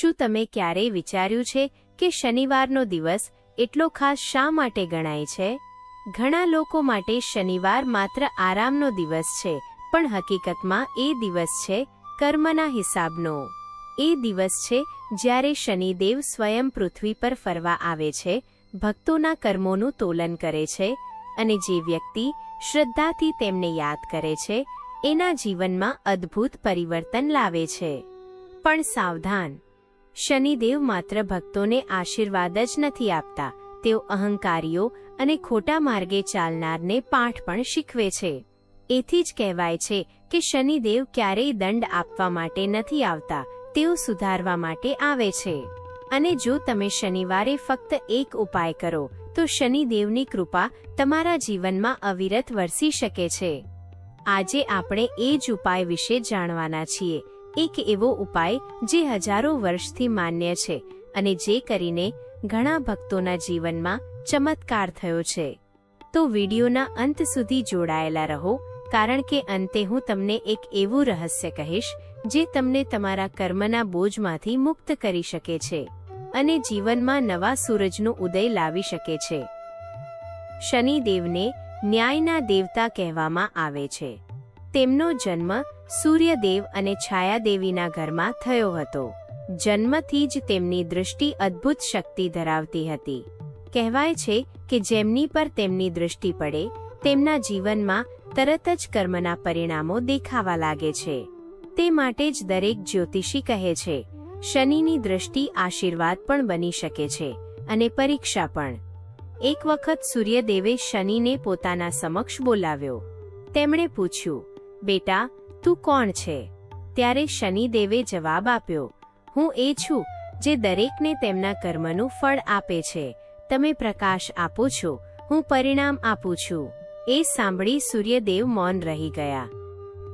શું તમે ક્યારેય વિચાર્યું છે કે શનિવારનો દિવસ એટલો ખાસ શા માટે ગણાય છે? ઘણા લોકો માટે શનિવાર માત્ર આરામનો દિવસ છે, પણ હકીકતમાં એ દિવસ છે કર્મના હિસાબનો. એ દિવસ છે જ્યારે શનિદેવ સ્વયં પૃથ્વી પર ફરવા આવે છે, ભક્તોના કર્મોનું તોલન કરે છે અને જે વ્યક્તિ શ્રદ્ધાથી તેમને યાદ કરે છે, એના જીવનમાં અદ્ભુત પરિવર્તન લાવે છે. પણ સાવધાન શનિદેવ માત્ર ભક્તોને આશીર્વાદ જ નથી આપતા, તેઓ અહંકારીઓ અને ખોટા માર્ગે ચાલનારને પાઠ પણ શીખવે છે. એથી જ કહેવાય છે કે શનિદેવ ક્યારેય દંડ આપવા માટે નથી આવતા, તેઓ સુધારવા માટે આવે છે. અને જો તમે શનિવારે ફક્ત એક ઉપાય કરો, તો શનિદેવની કૃપા તમારા જીવનમાં અવિરત વરસી શકે છે. આજે આપણે એ જ ઉપાય વિશે જાણવાના છીએ એક એવો ઉપાય જે હજારો વર્ષથી માન્ય છે અને જે કરીને ઘણા ભક્તોના જીવનમાં ચમત્કાર થયો છે. તો વિડીયોના અંત સુધી જોડાયેલા રહો, કારણ કે અંતે હું તમને એક એવું રહસ્ય કહીશ, જે તમને તમારા કર્મના બોજમાંથી મુક્ત કરી શકે છે અને જીવનમાં નવા સૂરજનો ઉદય લાવી શકે છે. શનિદેવને ન્યાયના દેવતા કહેવામાં આવે છે. તેમનો જન્મ સૂર્યદેવ અને છાયાદેવીના ઘરમાં થયો હતો. જન્મથી જ તેમની દૃષ્ટિ અદ્ભુત શક્તિ ધરાવતી હતી. કહેવાય છે કે જેમની પર તેમની દૃષ્ટિ પડે, તેમના જીવનમાં તરત જ કર્મના પરિણામો દેખાવા લાગે છે. તે માટે જ દરેક જ્યોતિષી કહે છે, શનિની દૃષ્ટિ આશીર્વાદ પણ બની શકે છે અને પરીક્ષા પણ. એક વખત સૂર્યદેવે શનિને પોતાના સમક્ષ બોલાવ્યો. તેમણે પૂછ્યું બેટા, તું કોણ છે? ત્યારે શનિદેવે જવાબ આપ્યો, હું એ છું જે દરેકને તેમના કર્મનું ફળ આપે છે. તમે પ્રકાશ આપો છો, હું પરિણામ આપું છું. એ સાંભળી સૂર્યદેવ મૌન રહી ગયા.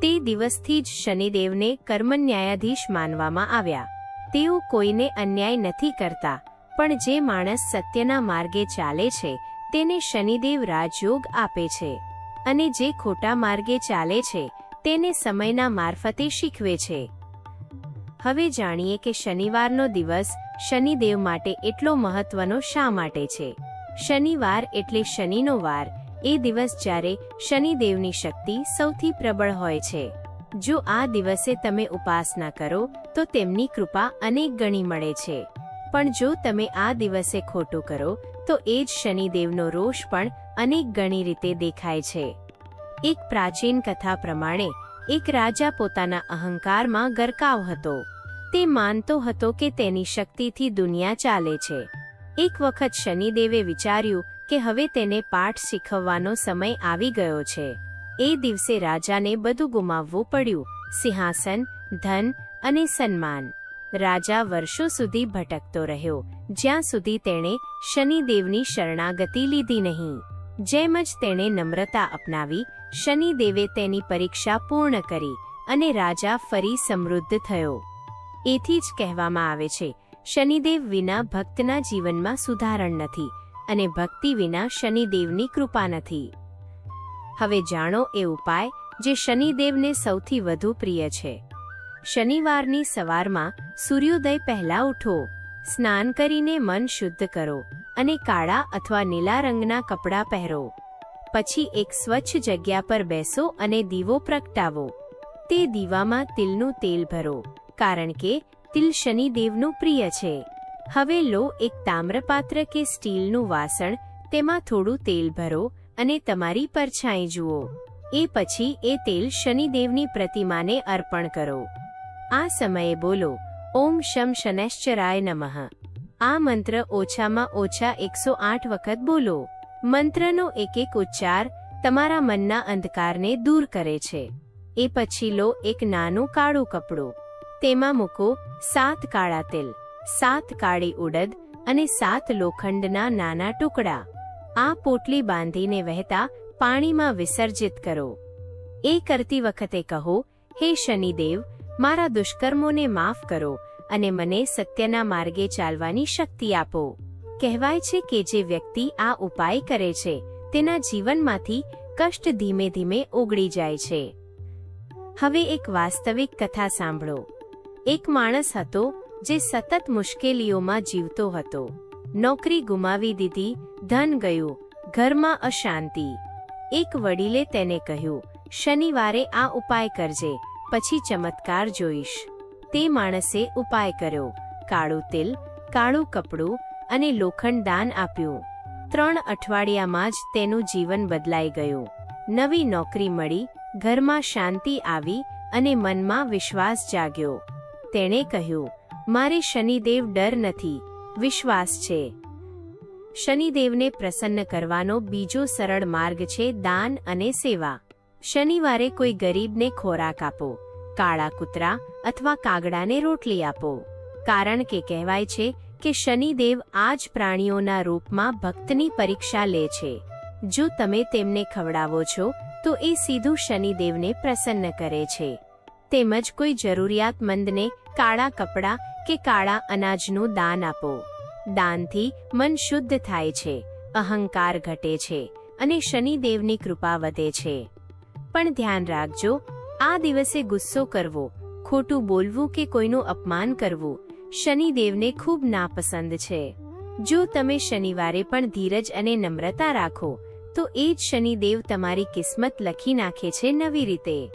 તે દિવસથી જ શનિદેવને કર્મ ન્યાયાધીશ માનવામાં આવ્યા. તેઓ કોઈને અન્યાય નથી કરતા, પણ જે માણસ સત્યના માર્ગે ચાલે છે, તેને શનિદેવ રાજયોગ આપે છે. અને જે ખોટા માર્ગે ચાલે છે, તેને સમયના મારફતે શીખવે છે. હવે જાણીએ કે શનિવારનો દિવસ શનિદેવ માટે એટલો મહત્વનો શા માટે છે? શનિવાર એટલે શનિનો વાર. એ દિવસ જ્યારે શનિદેવની શક્તિ સૌથી પ્રબળ હોય છે. જો આ દિવસે તમે ઉપાસના કરો, તો તેમની કૃપા અનેક ગણી મળે છે. પણ જો તમે આ દિવસે ખોટું કરો તો એ જ શનિદેવનો રોષ પણ અનેક ગણી રીતે દેખાય છે. એક પ્રાચીન કથા પ્રમાણે, એક રાજા પોતાના અહંકારમાં ગરકાવ હતો. તે માનતો હતો કે તેની શક્તિથી દુનિયા ચાલે છે. એક વખત શનિદેવે વિચાર્યું કે હવે તેને પાઠ શીખવવાનો સમય આવી ગયો છે. એ દિવસે રાજાને બધું ગુમાવવું પડ્યું. સિંહાસન, ધન અને સન્માન. રાજા વર્ષો સુધી ભટકતો રહ્યો. જ્યાં સુધી તેણે શનિદેવની શરણાગતિ લીધી નહીં. જેમ જ તેણે નમ્રતા અપનાવી, શનિદેવે તેની પરીક્ષા પૂર્ણ કરી અને રાજા ફરી સમૃદ્ધ થયો. એથી જ કહેવામાં આવે છે, શનિદેવ વિના ભક્તના જીવનમાં સુધારણ નથી અને ભક્તિ વિના શનિદેવની કૃપા નથી. હવે જાણો એ ઉપાય, જે શનિદેવને સૌથી વધુ પ્રિય છે. શનિવારની સવારમાં સૂર્યોદય પહેલા ઉઠો. સ્નાન કરીને મન શુદ્ધ કરો અને કાળા અથવા નીલા રંગના કપડાં પહેરો. પછી એક સ્વચ્છ જગ્યા પર બેસો અને દીવો પ્રગટાવો. તે દીવામાં તિલનું તેલ ભરો, કારણ કે તિલ શનિદેવનું પ્રિય છે. હવે લો એક તામ્રપાત્ર કે સ્ટીલનું વાસણ, તેમાં થોડું તેલ ભરો અને તમારી પરછાઈ જુઓ. એ પછી એ તેલ શનિદેવની પ્રતિમાને અર્પણ કરો. આ સમયે બોલો, ઓમ શમ શનૈશ્ચરાય નમઃ. આ મંત્ર ઓછામાં ઓછા એકસો આઠ વખત બોલો. મંત્રનો એક એક ઉચ્ચાર તમારા મનના અંધકારને દૂર કરે છે. એ પછી લો એક નાનું કાળું કપડું. તેમાં મૂકો સાત કાળા તેલ, સાત કાળી ઉડદ અને સાત લોખંડના નાના ટુકડા. આ પોટલી બાંધીને વહેતા પાણીમાં વિસર્જિત કરો. એ કરતી વખતે કહો, હે શનિદેવ મારા દુષ્કર્મોને માફ કરો અને મને સત્યના માર્ગે ચાલવાની શક્તિ આપો. કહેવાય છે કે જે વ્યક્તિ આ ઉપાય કરે છે, તેના જીવનમાંથી કષ્ટ ધીમે ધીમે ઓગળી જાય છે. હવે એક વાસ્તવિક કથા સાંભળો. એક માણસ હતો જે સતત મુશ્કેલીઓમાં જીવતો હતો. નોકરી ગુમાવી દીધી, ધન ગયું, ઘરમાં અશાંતિ. એક વડીલે તેને કહ્યું, શનિવારે આ ઉપાય કરજે પછી ચમત્કાર જોઈશ. તે માણસે ઉપાય કર્યો. કાળું તેલ, કાળું કપડું અને લોખંડ દાન આપ્યું. ત્રણ અઠવાડિયામાં જ તેનું જીવન બદલાઈ ગયું. નવી નોકરી મળી, ઘરમાં શાંતિ આવી અને મનમાં વિશ્વાસ જાગ્યો. તેણે કહ્યું, મારે શનિદેવ ડર નથી, વિશ્વાસ છે. શનિદેવને પ્રસન્ન કરવાનો બીજો સરળ માર્ગ છે દાન અને સેવા. શનિવારે કોઈ ગરીબને ખોરાક આપો, કાળા કૂતરા અથવા કાગડાને રોટલી આપો. કારણ કે કહેવાય છે કે શનિદેવ આ જ પ્રાણીઓના રૂપમાં ભક્તની પરીક્ષા લે છે. જો તમે તેમને ખવડાવો છો, તો એ સીધું શનિદેવને પ્રસન્ન કરે છે. તેમજ કોઈ જરૂરિયાતમંદને કાળા કપડાં કે કાળા અનાજનું દાન આપો. દાનથી મન શુદ્ધ થાય છે, અહંકાર ઘટે છે અને શનિદેવની કૃપા વધે છે. પણ ધ્યાન રાખજો. આ દિવસે ગુસ્સો કરવો, ખોટું બોલવું કે કોઈનું અપમાન કરવું, શનિદેવને ખૂબ નાપસંદ છે. જો તમે શનિવારે પણ ધીરજ અને નમ્રતા રાખો, તો એ જ શનિદેવ તમારી કિસ્મત લખી નાખે છે નવી રીતે.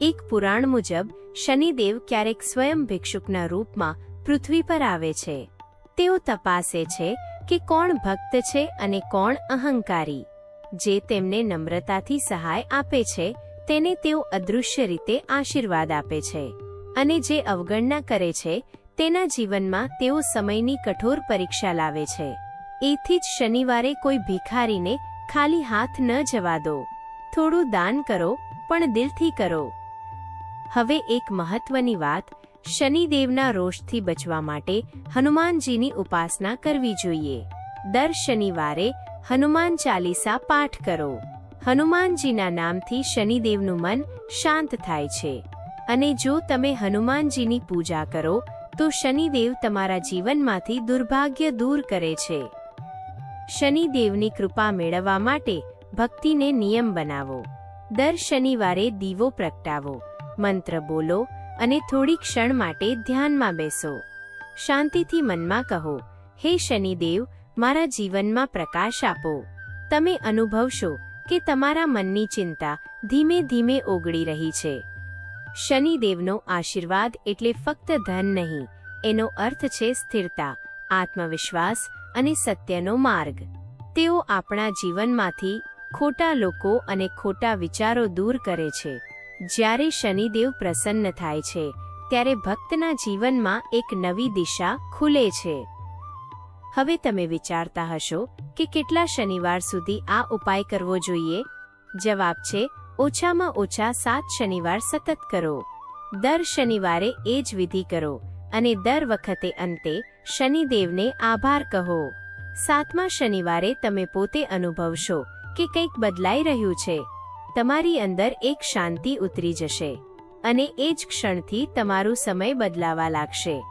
એક પુરાણ મુજબ, શનિદેવ ક્યારેક સ્વયં ભિક્ષુકના રૂપમાં પૃથ્વી પર આવે છે. તેઓ તપાસે છે કે કોણ ભક્ત છે અને કોણ અહંકારી. જે તેમને નમ્રતાથી સહાય આપે છે, તેને તેઓ અદૃશ્ય રીતે આશીર્વાદ આપે છે. અને જે અવગણના કરે છે, તેના જીવનમાં તેઓ સમયની કઠોર પરીક્ષા લાવે છે. એથી જ શનિવારે કોઈ ભિખારીને ખાલી હાથ ન જવા દો. થોડું દાન કરો, પણ દિલથી કરો. હવે એક મહત્વની વાત, શનિદેવના રોષથી બચવા માટે હનુમાનજીની ઉપાસના કરવી જોઈએ. દર શનિવારે હનુમાન ચાલીસા પાઠ કરો. હનુમાનજીના નામથી શનિદેવનું મન શાંત થાય છે. અને જો તમે હનુમાનજીની પૂજા કરો, તો શનિદેવ તમારા જીવનમાંથી દુર્ભાગ્ય દૂર કરે છે. શનિદેવની કૃપા મેળવવા માટે ભક્તિને નિયમ બનાવો. દર શનિવારે દીવો પ્રગટાવો. મંત્ર બોલો અને થોડી ક્ષણ માટે ધ્યાનમાં બેસો. શાંતિથી મનમાં કહો, હે શનિદેવ મારા જીવનમાં પ્રકાશ આપો. તમે અનુભવશો કે તમારા મનની ચિંતા ધીમે ધીમે ઓગળી રહી છે. શનિદેવનો આશીર્વાદ એટલે ફક્ત ધન નહીં, એનો અર્થ છે સ્થિરતા, આત્મવિશ્વાસ અને સત્યનો માર્ગ. તેઓ આપણા જીવનમાંથી ખોટા લોકો અને ખોટા વિચારો દૂર કરે છે. જ્યારે શનિદેવ પ્રસન્ન થાય છે, ત્યારે ભક્તના જીવનમાં એક નવી દિશા ખુલે છે. હવે તમે વિચારતા હશો કે કેટલા શનિવાર સુધી આ ઉપાય કરવો જોઈએ? જવાબ છે, ઓછામાં ઓછા સાત શનિવાર સતત કરો. દર શનિવારે એ જ વિધિ કરો અને દર વખતે અંતે શનિદેવને આભાર કહો. સાતમા શનિવારે તમે પોતે અનુભવશો કે કંઈક બદલાઈ રહ્યું છે. તમારી અંદર એક શાંતિ ઉતરી જશે અને એ જ ક્ષણથી તમારું સમય બદલાવા લાગશે.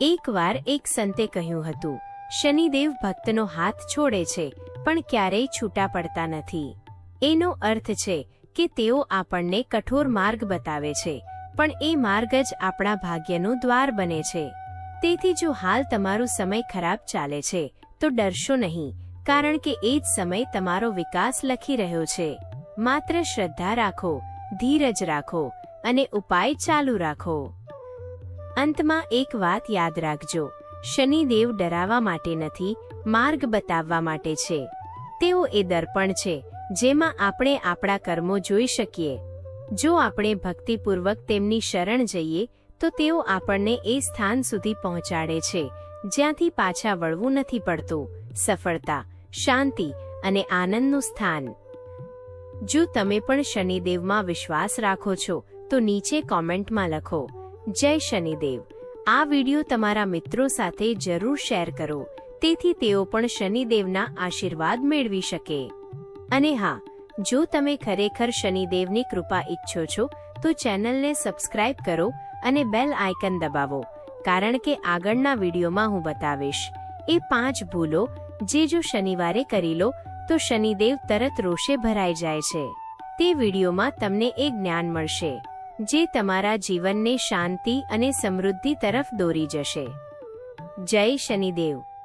એકવાર એક સંતે કહ્યું હતું, શનિદેવ ભક્તનો હાથ છોડે છે, પણ ક્યારેય છૂટા પડતા નથી. એનો અર્થ છે કે તેઓ આપણને કઠોર માર્ગ બતાવે છે, પણ એ માર્ગ જ આપણા ભાગ્યનું દ્વાર બને છે. તેથી જો હાલ તમારો સમય ખરાબ ચાલે છે, તો ડરશો નહીં, કારણ કે એ જ સમય તમારો વિકાસ લખી રહ્યો છે. માત્ર શ્રદ્ધા રાખો, ધીરજ રાખો, અને ઉપાય ચાલુ રાખો. અંતમાં એક વાત યાદ રાખજો. શનિદેવ ડરાવવા માટે નથી, માર્ગ બતાવવા માટે છે. તેઓ એ દર્પણ છે, જેમાં આપણે આપણા કર્મો જોઈ શકીએ. જો આપણે ભક્તિપૂર્વક તેમની શરણ જઈએ, તો તેઓ આપણને એ સ્થાન સુધી પહોંચાડે છે, જ્યાંથી પાછા વળવું નથી પડતું. સફળતા, શાંતિ અને આનંદનું સ્થાન. જો તમે પણ શનિદેવમાં વિશ્વાસ રાખો છો, તો નીચે કોમેન્ટમાં લખો. જય શનિદેવ. આ વિડિયો તમારા મિત્રો સાથે જરૂર શેર કરો, તેથી તેઓ પણ શનિદેવના આશીર્વાદ મેળવી શકે. અને હા, જો તમે ખરેખર શનિદેવની કૃપા ઈચ્છો છો, તો ચેનલને સબસ્ક્રાઇબ કરો અને બેલ આઇકન દબાવો, કારણ કે આગળના વિડીયોમાં હું બતાવીશ. એ પાંચ ભૂલો, જે જો શનિવારે કરી લો, તો શનિદેવ તરત રોષે ભરાઈ જાય છે. તે વિડીયોમાં તમને એ જ્ઞાન મળશે. જે તમારા જીવનને શાંતિ અને સમૃદ્ધિ તરફ દોરી જશે. જય શનિદેવ.